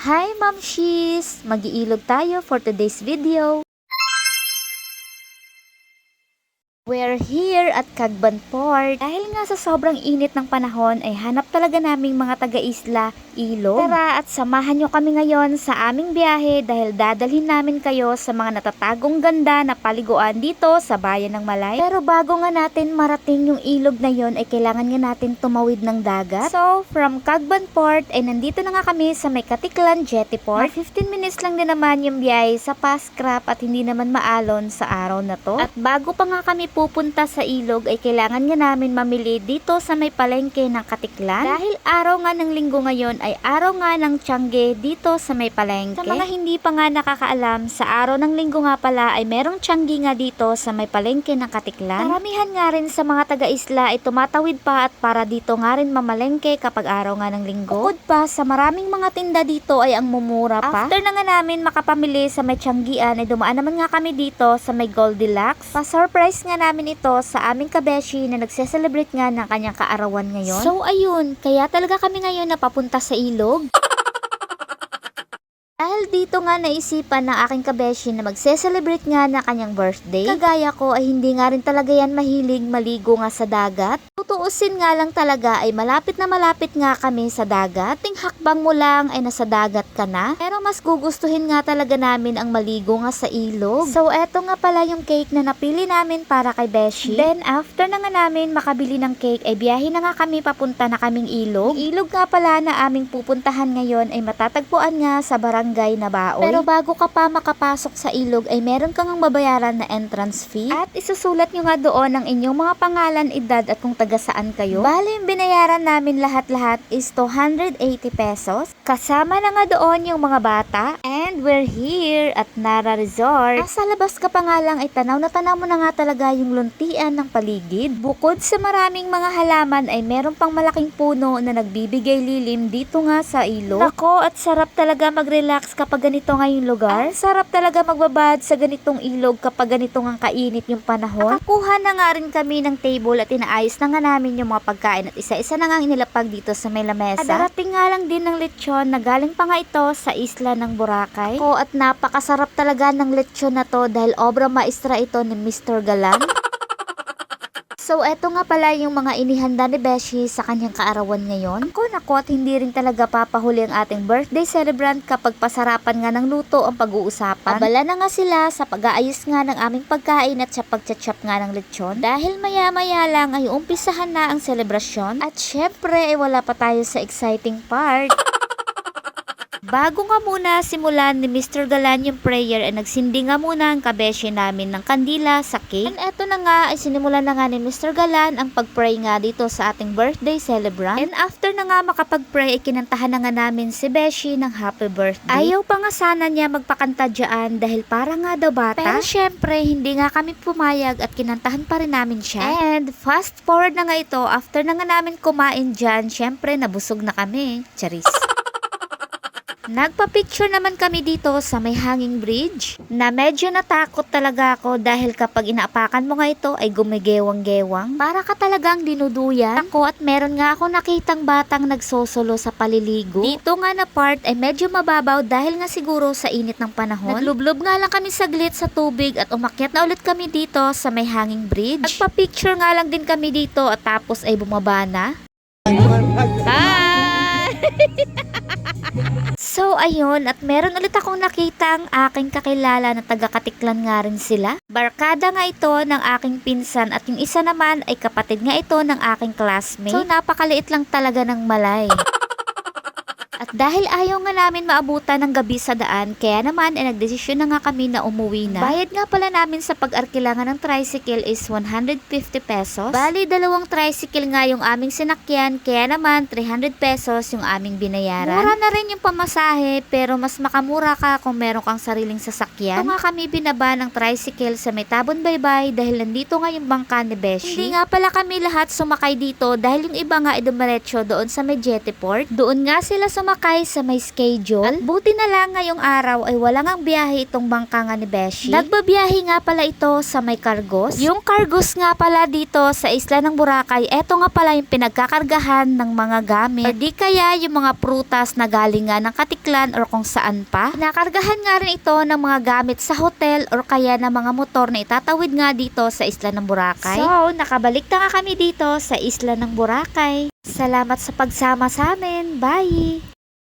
Hi Mamshis! Mag-iilog tayo for today's video. We're here at Cagban Port. Dahil nga sa sobrang init ng panahon ay hanap talaga naming mga taga-isla ilog. Tara at samahan nyo kami ngayon sa aming biyahe dahil dadalhin namin kayo sa mga natatagong ganda na paliguan dito sa bayan ng Malay. Pero bago nga natin marating yung ilog na yon ay kailangan nga natin tumawid ng dagat. So, from Cagban Port ay nandito na nga kami sa may Katiklan Jetty Port. 15 minutes lang din naman yung biyahe sa Pascrap at hindi naman maalon sa araw na to. At bago pa nga kami pupunta sa ilog ay kailangan nga namin mamili dito sa may palengke ng Katiklan. Dahil araw nga ng linggo ngayon ay araw nga ng Tiangge dito sa may palengke. Sa mga hindi pa nga nakakaalam, sa araw ng linggo nga pala ay merong Tiangge nga dito sa may palengke ng Katiklan. Karamihan nga rin sa mga taga-isla ay tumatawid pa at para dito nga rin mamalengke kapag araw nga ng linggo. Bukod pa sa maraming mga tinda dito ay ang mumura pa. After na nga namin makapamili sa may Tianggian ay dumaan naman nga kami dito sa may Goldilocks. Pa-surprise nga namin ito sa aming kabeshi na nagse-celebrate nga ng kanyang kaarawan ngayon. So ayun, kaya talaga kami ngayon napapunta sa ilog. Dahil dito nga naisipan ng aking kabeshi na magse-celebrate nga ng kanyang birthday. Kagaya ko ay hindi nga rin talaga yan mahilig maligo nga sa dagat. Tutuusin nga lang talaga ay malapit na malapit nga kami sa dagat. Ting hakbang mo lang ay nasa dagat ka na. Pero mas gugustuhin nga talaga namin ang maligo nga sa ilog. So eto nga pala yung cake na napili namin para kay Beshi. Then after na nga namin makabili ng cake ay biyahe na nga kami papunta na kaming ilog. Ilog nga pala na aming pupuntahan ngayon ay matatagpuan nga sa barangay na Baoy. Pero bago ka pa makapasok sa ilog ay meron kang mabayaran na entrance fee. At isusulat nyo nga doon ang inyong mga pangalan, edad at kung taga saan kayo. Bali yung binayaran namin lahat-lahat is 280 pesos. Kasama na nga doon yung mga bata. And we're here at Nara Resort. Nasa labas ka pa nga lang ay tanaw na tanaw mo na nga talaga yung luntian ng paligid. Bukod sa maraming mga halaman ay meron pang malaking puno na nagbibigay lilim dito nga sa ilog. Nako at sarap talaga mag-relax kapag ganito nga yung lugar. Ang sarap talaga magbabad sa ganitong ilog kapag ganito nga kainit yung panahon. Nakakuha na nga rin kami ng table at inaayos na nga namin yung mga pagkain at isa-isa na nga inilapag dito sa may lamesa. At darating nga lang din ng lechon na galing pa nga ito sa isla ng Boracay. Ko at napakasarap talaga ng lechon na to dahil obra maestra ito ni Mr. Galan. So, eto nga pala yung mga inihanda ni Beshi sa kanyang kaarawan ngayon. Ako nako at hindi rin talaga papahuli ang ating birthday celebrant kapag pasarapan nga ng luto ang pag-uusapan. Abala na nga sila sa pag-aayos nga ng aming pagkain at sa pagchachap nga ng lechon. Dahil maya-maya lang ay umpisahan na ang selebrasyon. At syempre ay wala pa tayo sa exciting part. Bago nga muna simulan ni Mr. Galan yung prayer ay nagsindi nga muna ang kabeshi namin ng kandila sa cake. And eto na nga ay sinimulan na nga ni Mr. Galan ang pagpray nga dito sa ating birthday celebrant. And after na nga makapag-pray ay kinantahan na nga namin si Beshi ng happy birthday. Ayaw pa nga sana niya magpakanta dyan dahil para nga daw bata. Pero syempre hindi nga kami pumayag at kinantahan pa rin namin siya. And fast forward na nga ito after na nga namin kumain dyan syempre nabusog na kami. Charis. Nagpa-picture naman kami dito sa may hanging bridge na medyo natakot talaga ako dahil kapag inaapakan mo nga ito ay gumigewang-gewang. Para ka talagang dinuduyan. Ako at meron nga ako nakitang batang nagsosolo sa paliligo. Dito nga na part ay medyo mababaw dahil nga siguro sa init ng panahon. Naglublob nga lang kami saglit sa tubig at umakyat na ulit kami dito sa may hanging bridge. Nagpa-picture nga lang din kami dito at tapos ay bumaba na. Hi! So ayun, at meron ulit akong nakita ang aking kakilala na taga-katiklan nga rin sila. Barkada nga ito ng aking pinsan at yung isa naman ay kapatid nga ito ng aking classmate. So napakaliit lang talaga ng malay. At dahil ayaw nga namin maabutan ng gabi sa daan, kaya naman ay nagdesisyon na nga kami na umuwi na. Bayad nga pala namin sa pag-arkilangan ng tricycle is 150 pesos. Bali, dalawang tricycle nga yung aming sinakyan, kaya naman 300 pesos yung aming binayaran. Mura na rin yung pamasahe, pero mas makamura ka kung meron kang sariling sasakyan. Ito nga kami binaba ng tricycle sa may tabon baybay dahil nandito nga yung bangka ni Beshi. Hindi nga pala kami lahat sumakay dito dahil yung iba nga ay dumiretso doon sa may jetty port. Doon nga sila sumakay sumakay sa may schedule. Buti na lang ngayong araw ay wala ngang biyahe itong bangka nga ni Beshi. Nagbabiyahe nga pala ito sa may Cargos. Yung Cargos nga pala dito sa isla ng Boracay, eto nga pala yung pinagkakargahan ng mga gamit. Or di kaya yung mga prutas na galing nga ng Katiklan or kung saan pa. Nakargahan nga rin ito ng mga gamit sa hotel or kaya ng mga motor na itatawid nga dito sa isla ng Boracay. So, nakabalik na nga kami dito sa isla ng Boracay. Salamat sa pagsama sa amin. Bye!